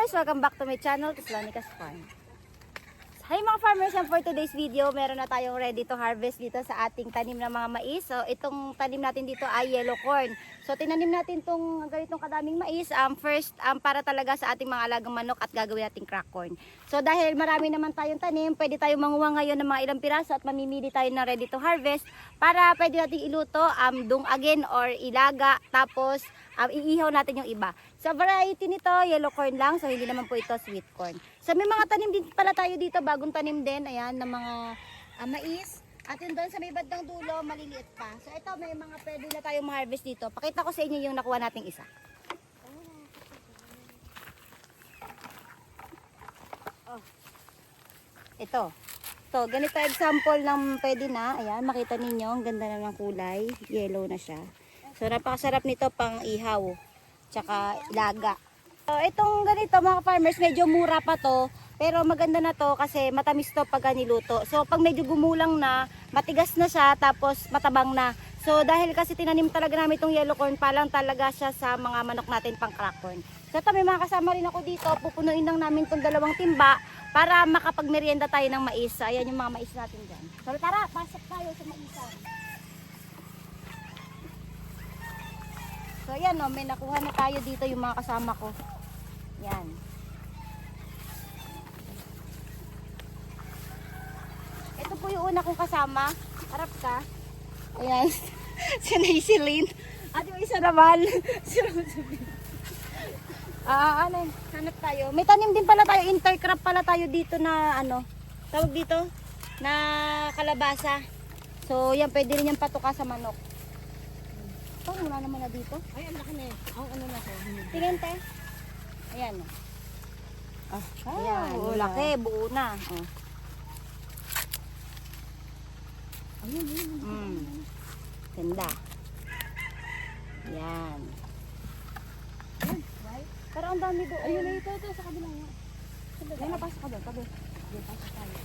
farmers! Welcome back to my channel, Tislanikas Farm. Hi mga farmers, and for today's video, meron na tayong ready to harvest dito sa ating tanim ng mga mais. So itong tanim natin dito ay yellow corn. So tinanim natin itong ganitong kadaming mais. Um, first, um, para talaga sa ating mga alagang manok at gagawin nating crack corn. So dahil marami naman tayong tanim, pwede tayong manguha ngayon ng mga ilang piraso at mamimili tayo ng ready to harvest para pwede nating iluto, um, dung again or ilaga. Tapos um, iihaw natin yung iba. Sa variety nito, yellow corn lang. So, hindi naman po ito sweet corn. So, may mga tanim din pala tayo dito. Bagong tanim din. Ayan, ng mga ah, mais. At yun doon sa may bandang dulo, maliliit pa. So, ito, may mga pwede na tayong ma-harvest dito. Pakita ko sa inyo yung nakuha nating isa. Oh. Ito. So, ganito example ng pwede na. Ayan, makita ninyo. Ang ganda na ng kulay. Yellow na siya. So, napakasarap nito pang ihaw. Tsaka ilaga. So, itong ganito mga farmers, medyo mura pa to. Pero maganda na to kasi matamis to pag niluto. So, pag medyo gumulang na, matigas na siya, tapos matabang na. So, dahil kasi tinanim talaga namin itong yellow corn, palang talaga siya sa mga manok natin pang crack corn. So, ito, may mga kasama rin ako dito. Pupunuin lang namin itong dalawang timba para makapagmerienda tayo ng mais. Ayan yung mga mais natin dyan. So, tara, pasok tayo sa maisan. So yan no, may nakuha na tayo dito yung mga kasama ko. Yan. Ito po yung una kong kasama. Harap ka. Ayan. si Naisilin. At yung isa naman. si. Ah, ano, hanap tayo. May tanim din pala tayo, intercrop pala tayo dito na ano, tawag dito, na kalabasa. So, yan, pwede rin yung patuka sa manok. Ito, muna naman na dito. Ay, ang laki na eh. Ang ano na ko. Tingin, te. Ayan. Ah, Ayan, wala. laki, buo na. Oh. Ayun, ayun. Mm. Ganda. Yan. Pero ang dami doon. Ayun, ayun, ito, ito, sa kabila nga. Ayun, napasok ka doon. Tabi. Ayun, pasok tayo.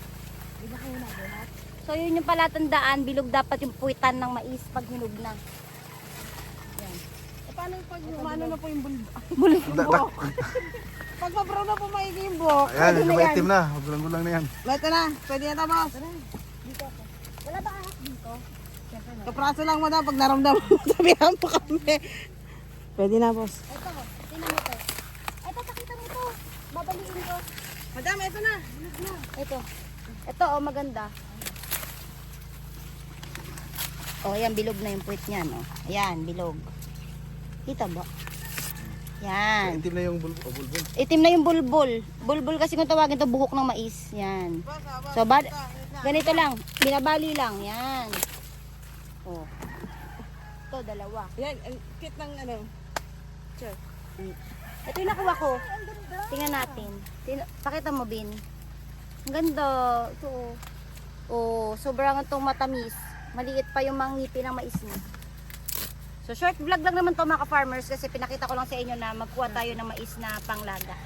Di ba kayo nabuhat? So, yun yung palatandaan. Bilog dapat yung puwitan ng mais pag hinog na. Paano pag umano na po yung bulbo? Pag pa-brown na po maigi yung buhok. Ayan, Pwede na yung yan. itim na. Magulang-gulang na yan. Ito na, pwede na ako. Wala ba ahas dito? Siyempre na. Kapraso lang mo daw pag naramdaman mo, sabihan mo kami. Pwede na, boss. Ito, tingnan mo to. Ito, pakita mo to. Babaliin ko. Madam, ito na. Ito. Ito, oh, maganda. Oh, ayan, bilog na yung puwit niyan, oh. Ayan, bilog. Kita ba? Yan. Itim na yung bulbo. Oh, bulbul. Itim na yung bulbul. Bulbul kasi kung tawagin to buhok ng mais. Yan. So, bad, ganito lang. Binabali lang. Yan. Oh. Ito, dalawa. Yan, ang cute ng ano. Sure. Ito yung nakuha ko. Tingnan natin. Tin- Pakita mo, Bin. Ang ganda. Ito, oh. Oh, sobrang itong matamis. Maliit pa yung mga ngipin ng mais niya. So, short vlog lang naman to mga ka-farmers kasi pinakita ko lang sa inyo na magkuha tayo ng mais na panglaga.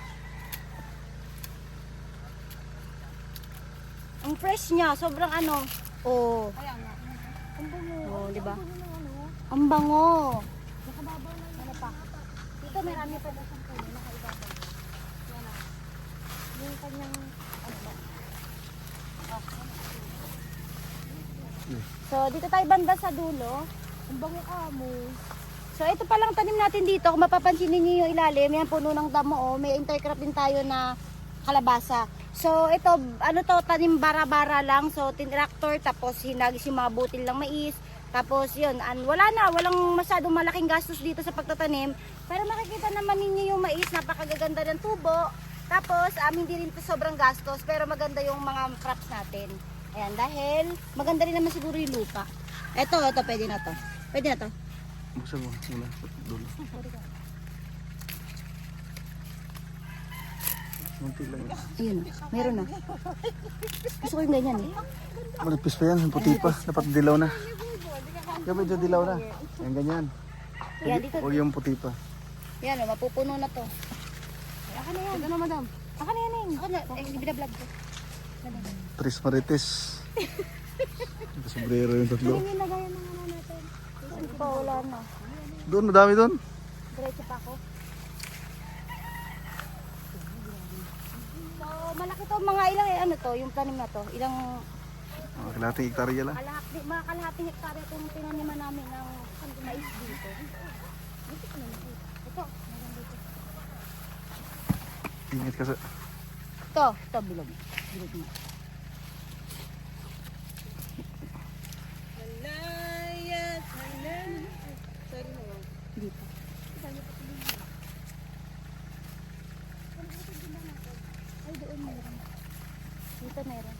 Ang fresh niya, sobrang ano. Oh, Kaya nga. oh, di ba? Ang bango. Ano pa? Dito marami pa daw siyang puno nakaibabaw. Yan ah. Yung kanyang ano ba? So dito tayo banda sa dulo. Ang bango ka mo. So ito palang tanim natin dito. Kung mapapansin niyo yung ilalim, yan puno ng damo oh. May intercrop din tayo na kalabasa. So ito ano to tanim bara-bara lang. So tinraktor tapos hinagis yung mga butil ng mais. Tapos yun, an, wala na, walang masyadong malaking gastos dito sa pagtatanim. Pero makikita naman ninyo yung mais, napakagaganda ng tubo. Tapos um, hindi rin to sobrang gastos, pero maganda yung mga crops natin. Ayan, dahil maganda rin naman siguro yung lupa. Ito, ito, pwede na to. Pwede na to. Buksan mo muna. Dulo. Munti lang yun. Ayun, meron na. Gusto ko yung ganyan eh. Malipis pa yan. Puti pa. Dapat dilaw na. Kaya medyo dilaw na. Yan ganyan. Yan, dito. Huwag yung puti pa. Yan, oh, mapupuno na to. Ako na yan. Ito na, madam. Ako na yan eh. Ako na, eh, binablog ko. Tris marites. Sobrero yung tatlo. Hindi nagayan ng ano. Hindi pa, wala na. Doon, madami doon. Diretso pa ako. malaki to, mga ilang eh, ano to, yung tanim na to, ilang Oh, kalating hektarya lang. kalahati, mga kalahating hektarya itong tinaniman namin ng mais dito. Ito, meron dito. Ingat ka sa... Ito, ito, bilog. Bilog na. Halayat, halayat. Sorry mo. Dito. Ay, doon meron. Dito meron.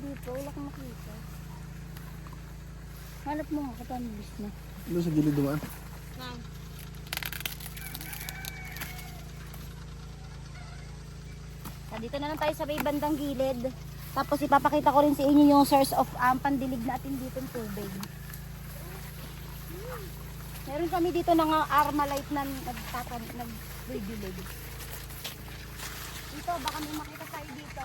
Dito, wala kang makita. Hanap mo nga, kapamilis na. Doon sa gilid dumaan. Ma'am. Ah, dito na lang tayo sa may bandang gilid. Tapos ipapakita ko rin sa inyo yung source of um, pandilig natin dito ng tubig. Meron kami dito ng Armalite na nagtatan, nag-regulate. Dito, baka may makita tayo dito.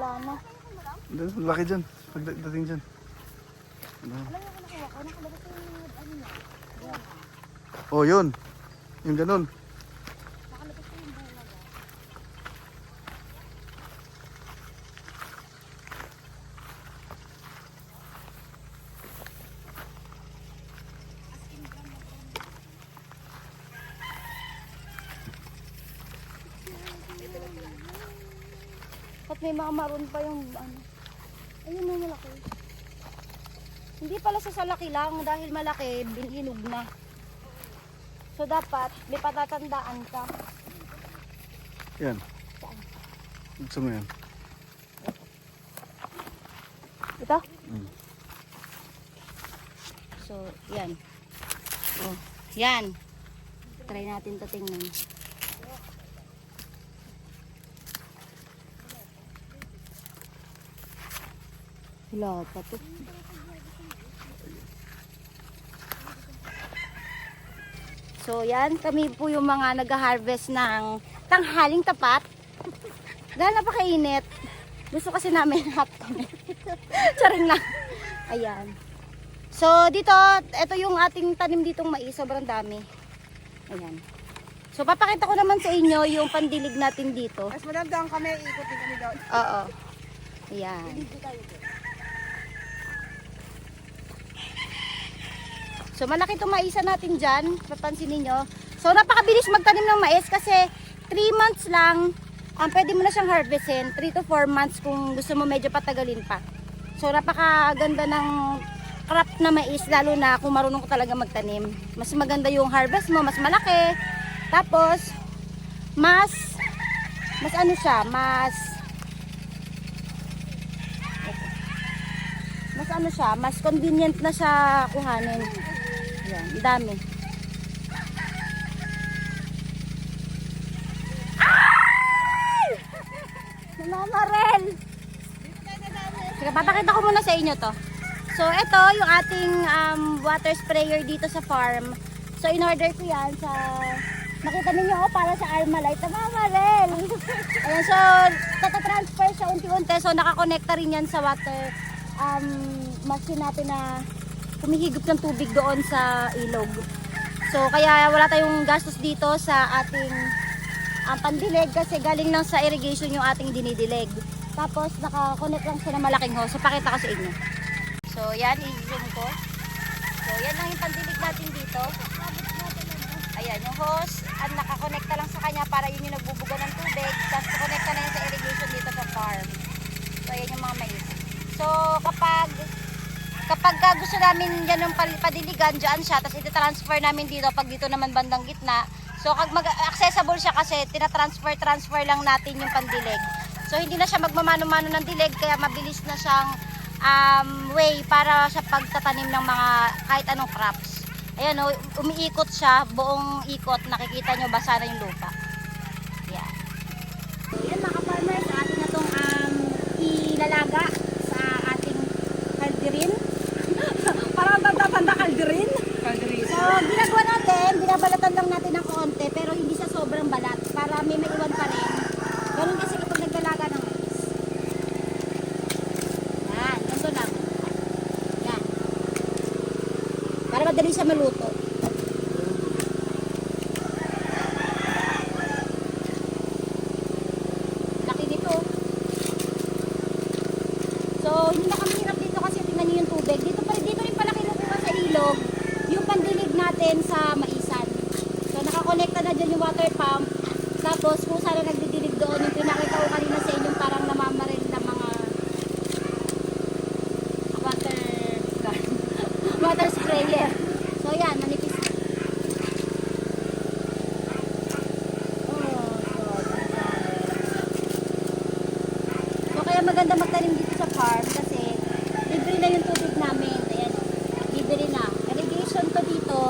Na. Doon, laki dyan. Pagdating dyan. Ano? Ano. Oh, yun. Yung ganun. Nakalabas ko yung bulag. ah. At may mga maroon pa yung ano. Ayun na malaki. Hindi pala sa salaki lang dahil malaki, bininog na. So dapat may patatandaan ka. Yan. Gusto mo yan? Ito? Mm. So, yan. Oh, yan. Try natin to tingnan. Wala pa to. So, yan. Kami po yung mga nag-harvest ng tanghaling tapat. Dahil napakainit. Gusto kasi namin hot kami. Charing lang. Ayan. So, dito, ito yung ating tanim ditong mais. Sobrang dami. Ayan. So, papakita ko naman sa inyo yung pandilig natin dito. Mas madamdang kami, ikutin kami doon. Oo. Ayan. So, malaki itong maisa natin dyan. Papansin ninyo. So, napakabilis magtanim ng mais kasi 3 months lang, um, pwede mo na siyang harvestin. 3 to 4 months kung gusto mo medyo patagalin pa. So, napakaganda ng crop na mais, lalo na kung marunong ka talaga magtanim. Mas maganda yung harvest mo, mas malaki. Tapos, mas, mas ano siya, mas, mas ano siya, mas convenient na siya kuhanin. Yan, ang dami. Ay! Namamarel! Sige, papakita ko muna sa inyo to. So, ito yung ating um, water sprayer dito sa farm. So, in-order ko yan sa... Nakita ninyo ako para sa Armalite. Namamarel! Ayan, so, tatatransfer siya unti-unti. So, nakakonekta rin yan sa water um, machine natin na humihigop ng tubig doon sa ilog. So, kaya wala tayong gastos dito sa ating um, pandilig kasi galing lang sa irrigation yung ating dinidilig. Tapos, nakakonect lang siya ng malaking hose. So, pakita ko sa inyo. So, yan, i-zoom ko. So, yan lang yung pandilig natin dito. Ayan, yung hose, ang nakakonekta lang sa kanya para yun yung nagbubuga ng tubig. Tapos, konekta na yun sa irrigation dito sa farm. So, ayan yung mga mais. So, kapag kapag ka gusto namin yan yung padiligan, dyan siya, tapos iti-transfer namin dito pag dito naman bandang gitna. So, kag mag-accessible siya kasi, tina-transfer-transfer lang natin yung pandilig. So, hindi na siya magmamano-mano ng dilig, kaya mabilis na siyang um, way para sa pagtatanim ng mga kahit anong crops. Ayan o, umiikot siya, buong ikot, nakikita nyo basa na yung lupa. Yan. Yan mga farmers, atin na itong um, ilalaga natin, binabalatan lang natin ng konti, pero hindi sa sobrang balat, para may maiwan pa rin. Ganun kasi kapag nagdalaga ng mais. Yan, ganito lang. Yan. Para madali siya maluto. Nakakonekta na dyan yung water pump. Tapos, kung saan na nagdidilig doon, yung pinakita ko kanina sa inyong parang namamaril na mga water water sprayer. So, yan, manipis. Oh, God. So, kaya maganda magtanim dito sa farm kasi libre na yung tubig namin. Ayan, libre na. Irrigation to dito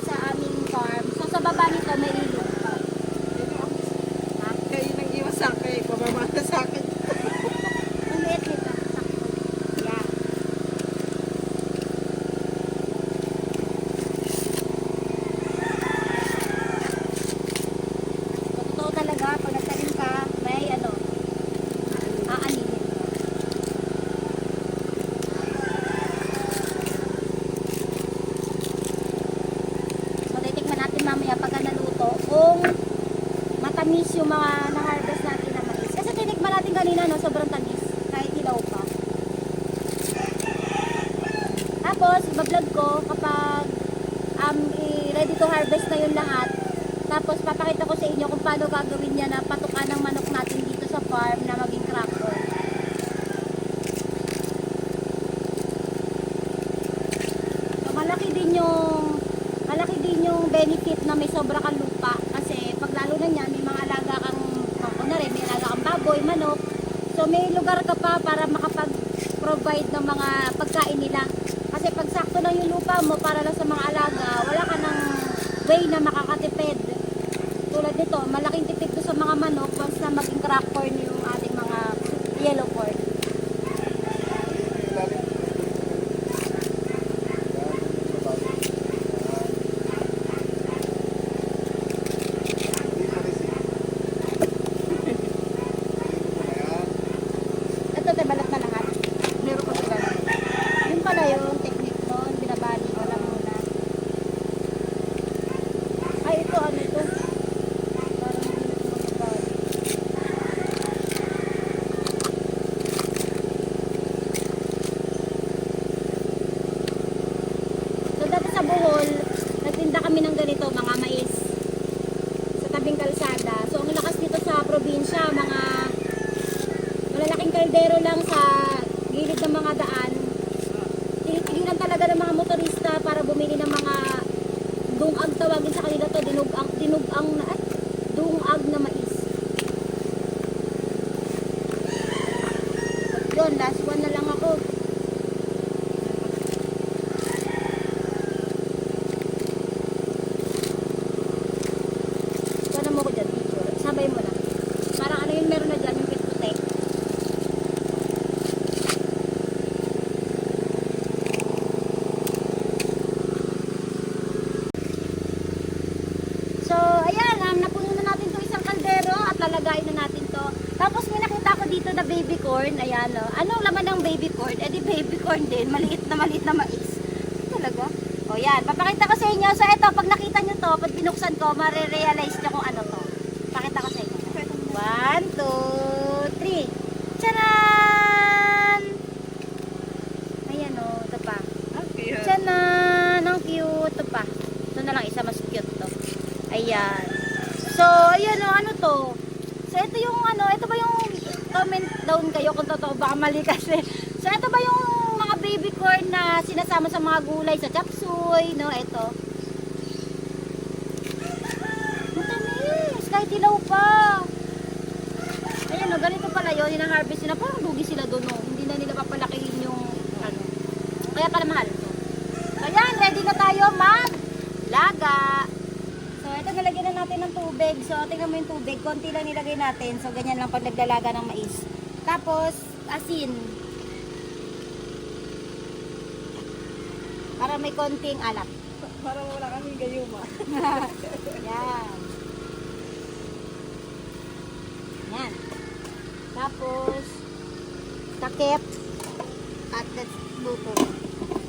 sa aming farm. So, sa baba nito may ilog. Ha? Kayo nang iwas sa akin. Pababa sa akin. Ang liit nito. Sakto. Yan. So, totoo talaga, pag nagtanim ka, may ano, aaninin mo. So, titikman natin mamaya pagka naluto kung matamis yung mga na-harvest natin na mais. Kasi tinikman natin kanina, no, sobrang tamis. Kahit hilaw pa. Tapos, bablog ko kapag um, ready to harvest na yung lahat. Tapos, papakita ko sa inyo kung paano gagawin niya na patukan ng manok natin dito sa farm na maging cracker. So, malaki din yung malaki din yung benefit na may sobra kang lupa kasi pag lalo na niyan may mga alaga kang ako na rin, may alaga kang baboy, manok so may lugar ka pa para makapag-provide ng mga pagkain nila. Kasi pag sakto lang yung lupa mo para lang sa mga alaga wala ka ng way na makakatipid tulad nito, malaking tipid to sa mga manok once na maging crack corn yung ating mga yellow corn ito tayo balat na lahat Meron pa sila. Yun pala yung technique nun, binabali ko lang muna. Ay, ito, ano ito? Parang hindi na binabali. So, dati sa Bohol, nagtinda kami ng ganito, mga mais. Sa tabing kalsada. So, ang lakas dito sa probinsya, mga malalaking kaldero lang sa gilid ng mga daan. Tinitigilan talaga ng mga motorista para bumili ng mga dungag tawagin sa kanila to, dinugang, dinugang na, ay, dungag na mais. Yun, last one na lang ako. Sana mo ko dyan, picture. Sabay mo na. Para ano yun, meron na dyan yung pit So, ayan, um, napuno na natin itong isang kaldero at lalagayin na natin to. Tapos may nakita ko dito na baby corn. Ayan, oh. Anong laman ng baby corn? Eh di baby corn din. Maliit na maliit na mais. Talaga? O yan, papakita ko sa inyo. So, eto, pag nakita nyo to, pag binuksan ko, marirealize nyo kung ano to. Pakita ko sa inyo. One, two, three. Charan! Ayan o, ito pa. Tiyanan! Ang cute. Ito pa. Ito na lang isa, mas cute to. Ayan. So, ayan o, ano to? So, ito yung ano, ito ba yung comment down kayo kung totoo baka mali kasi. So, ito ba yung mga baby corn na sinasama sa mga gulay sa chapsuy, no? Ito. Matamis! Kahit ilaw pa. Ayan o, ganito pala yun. Yung harvest nila, parang lugi sila doon, no? Hindi na nila papalakihin yung, ano. Kaya pala mahal. So, ayan, ready na tayo mag-laga. So, ito nalagyan na natin ng tubig. So, tingnan mo yung tubig. Konti lang nilagay natin. So, ganyan lang pag naglalaga ng mais. Tapos, asin. Para may konting alat. Para wala kaming gayuma. Yan. Yan. Tapos, takip. At let's luto.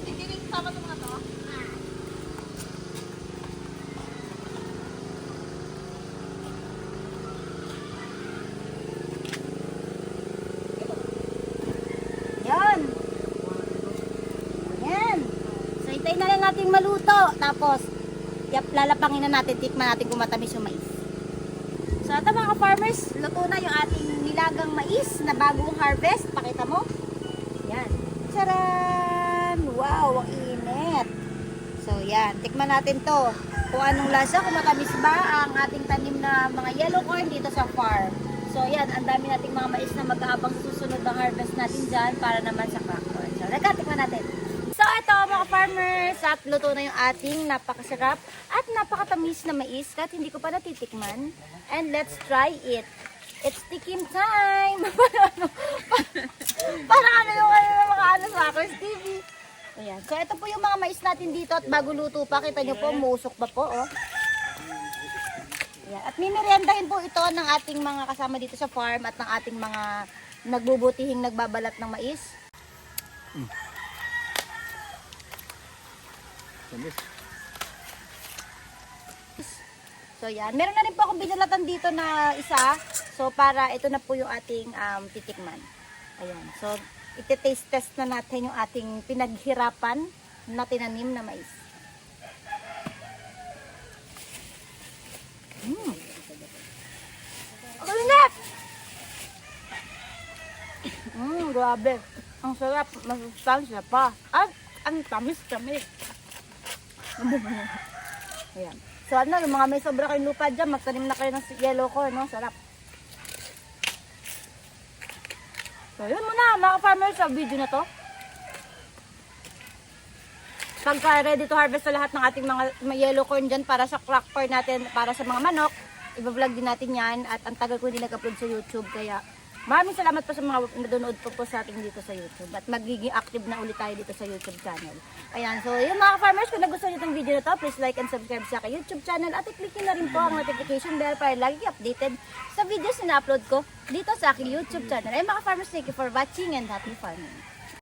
Hindi rin sama mga to? Maluto. Tapos, yap, lalapangin na natin, tikman natin kung matamis yung mais. So ito mga farmers, luto na yung ating nilagang mais na bagong harvest. Pakita mo. Yan. Charan! Wow, ang init. So yan, tikman natin to. Kung anong lasa, kung matamis ba ang ating tanim na mga yellow corn dito sa farm. So yan, ang dami nating mga mais na mag-aabang susunod na harvest natin dyan para naman sa crack corn. So, nagka, tikman natin. Farmers, at luto na yung ating napakasarap at napakatamis na mais kahit hindi ko pa natitikman. And let's try it. It's tikim time! Parang ano, yung ano yung mga ano sa akin, Stevie. Ayan. So ito po yung mga mais natin dito at bago luto pa, kita nyo po, musok pa po. Oh. Ayan. At mimeriendahin po ito ng ating mga kasama dito sa farm at ng ating mga nagbubutihing nagbabalat ng mais. So yan, meron na rin po akong binalatan dito na isa. So para ito na po yung ating um, titikman. Ayan. So iti-taste test na natin yung ating pinaghirapan na tinanim na mais. Mm. Ang init! Mmm, grabe. Ang sarap. Masustansya pa. At ang tamis-tamis. Ayan. So ano, yung mga may sobra kayong lupa dyan, magtanim na kayo ng yellow corn, no? Sarap. So yun muna, mga farmers sa video na to. Pagka ready to harvest na lahat ng ating mga, mga yellow corn dyan para sa crack corn natin, para sa mga manok, i-vlog din natin yan at ang tagal ko hindi nag-upload sa YouTube kaya maraming salamat po sa mga nanonood po po sa atin dito sa YouTube at magiging active na ulit tayo dito sa YouTube channel. Ayan, so yung mga farmers, kung nagustuhan nyo itong video na to, please like and subscribe sa aking YouTube channel at i-click nyo na rin po ang notification bell para lagi updated sa videos na upload ko dito sa aking YouTube channel. Ay mga farmers, thank you for watching and happy farming.